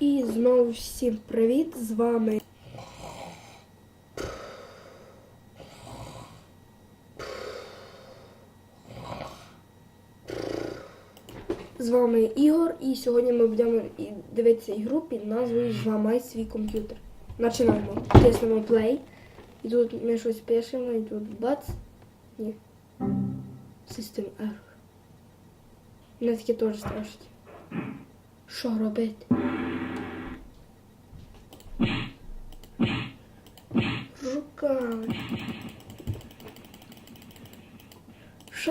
І знову всім привіт! З вами. З вами Ігор, і сьогодні ми будемо дивитися ігру під назвою Зламай свій комп'ютер. Починаємо. Тиснемо play. І тут ми щось пишемо, і тут бац. Ні. System error. Мене таке теж страшить. Що робити?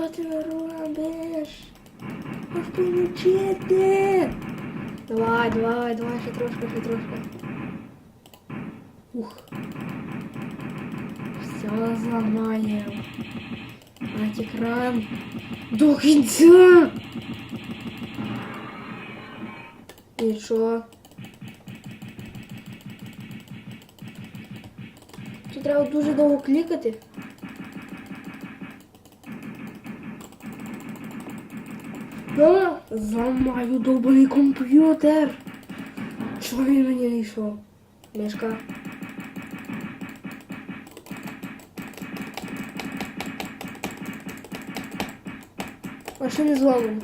Що ти робиш? Як помочити? Давай, давай, давай, ще трошки, ще трошки. Ух. Все зламаємо. Мать екран. До кінця. І що? Тут треба дуже довго клікати. Да, зламаю добрий комп'ютер. Чого він мені не йшов? Мишка. А що не зламано?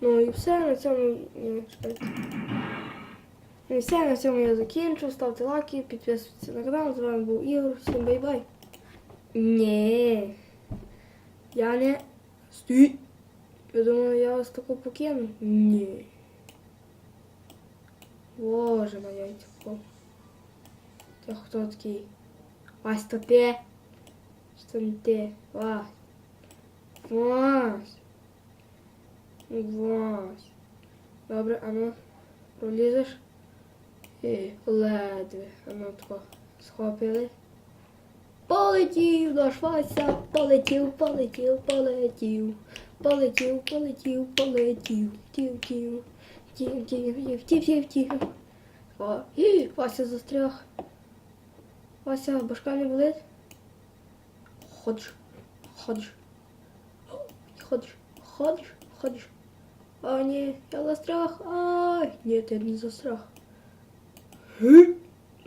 Ну і все на цьому. Ну і все на цьому я закінчу. Ставте лайки, підписуйтесь на канал. З вами був Ігор. Всім бай-бай. Ні. Я не. Стій. Ви думали, я вас таку покину? Ні. Боже моя яйцо. Ти хто такий? Вась, то ти? Що не ти? Вась. Вась. Вась. Добре, а ну, пролізеш. І ледве. А ну тако схопили. Полетів наш Вася, полетів, полетів, полетів. Полетів, полетів, полетів. Тів, тів. Тів, тів, тів, тів, тів, тів. О, і Вася застряг. Вася, башка не болить? Ходиш, ходиш. Ходиш, ходиш, ходиш. А, ні, я застряг. Ай, ні, ти не застряг.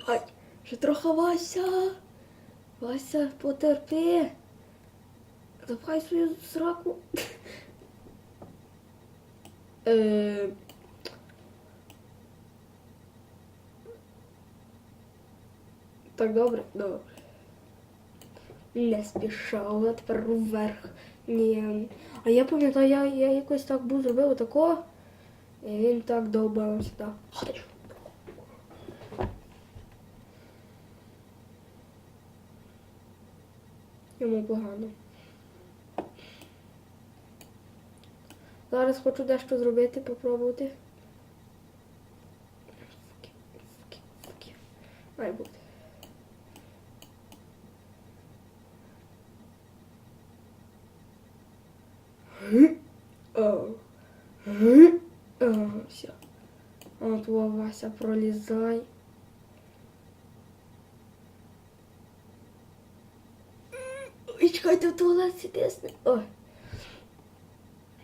Ай, ще трохи Вася. Вася, потерпи. Запхай свою сраку. Е, Так, добре, добре. Не спішав, а тепер вверх. Ні. А я пам'ятаю, я, я якось так був зробив отако. І він так довбався. Так. Йому погано. Зараз хочу дещо зробити, попробувати. Має бути. Все. От Вася, пролізай. Ой, чекайте, в туалет тисне. Ой.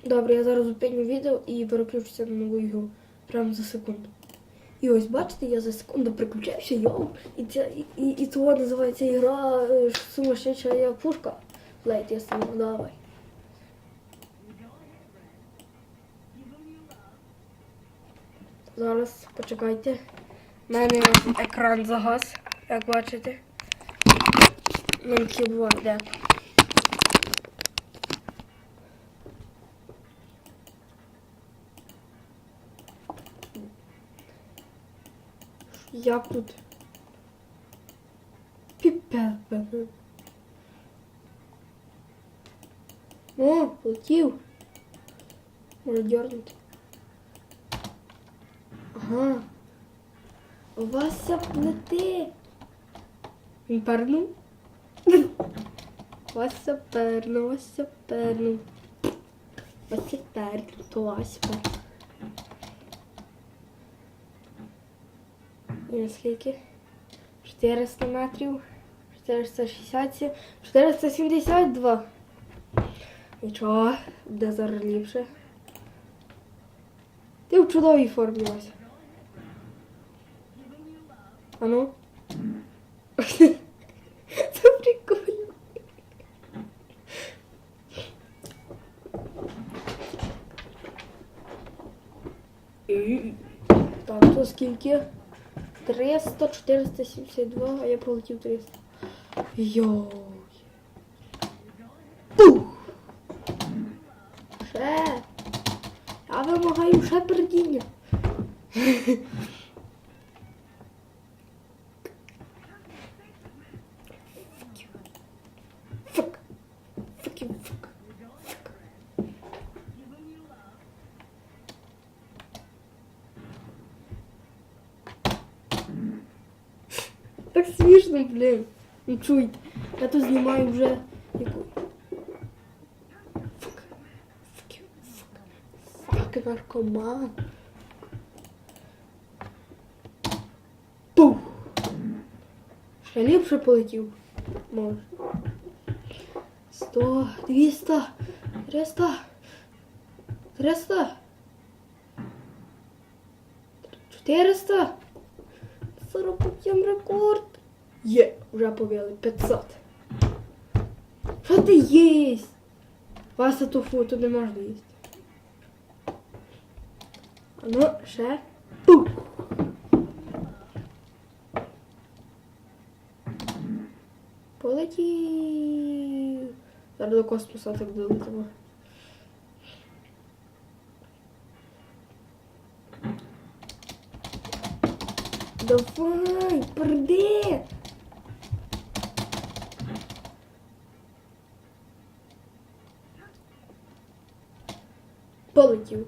Добре, я зараз зупиню відео і переключуся на нову ігру. Прямо за секунду. І ось бачите, я за секунду переключаюся, йоу. І ця і, і, і того називається ігра е, сумасшедша пушка. Лейт, я сам давай. Зараз почекайте. У мене екран загас, як бачите. Ну, таке буває, де. Як тут? Піпе. О, полетів. Може дернути. Ага. Вася плети. Він пернув? Вася пернув, Вася пернув. Вася пернув, то Вася пернув. І наскільки? 400 метрів. 460, 472. Нічого, буде зараз ліпше. Ти в чудовій формі ось. А ну? Це прикольно. Так, то скільки? 300, 472, а я пролетів 300. Йой. Пух! Ще. Я вимагаю ще пердіння. Фак. Фак. Фак. Фак. Так смішно, блін. Ну чуйте. Я тут знімаю вже яку. Фак. Фак. Фак. Наркоман. Пух. Ще ліпше полетів. Може. Сто, двісті, триста, триста, чотириста. 47 рекорд. Є, вже повели 500. Що ти їсть? Вася тофу, тут не можна їсти. А ну, ще. Пух. Полетів. Зараз до космоса так долетимо. Давай, перди! Полетів.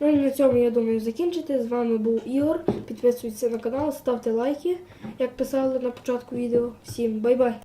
Ну і на цьому я думаю закінчити. З вами був Ігор. Підписуйтесь на канал, ставте лайки, як писали на початку відео. Всім бай-бай!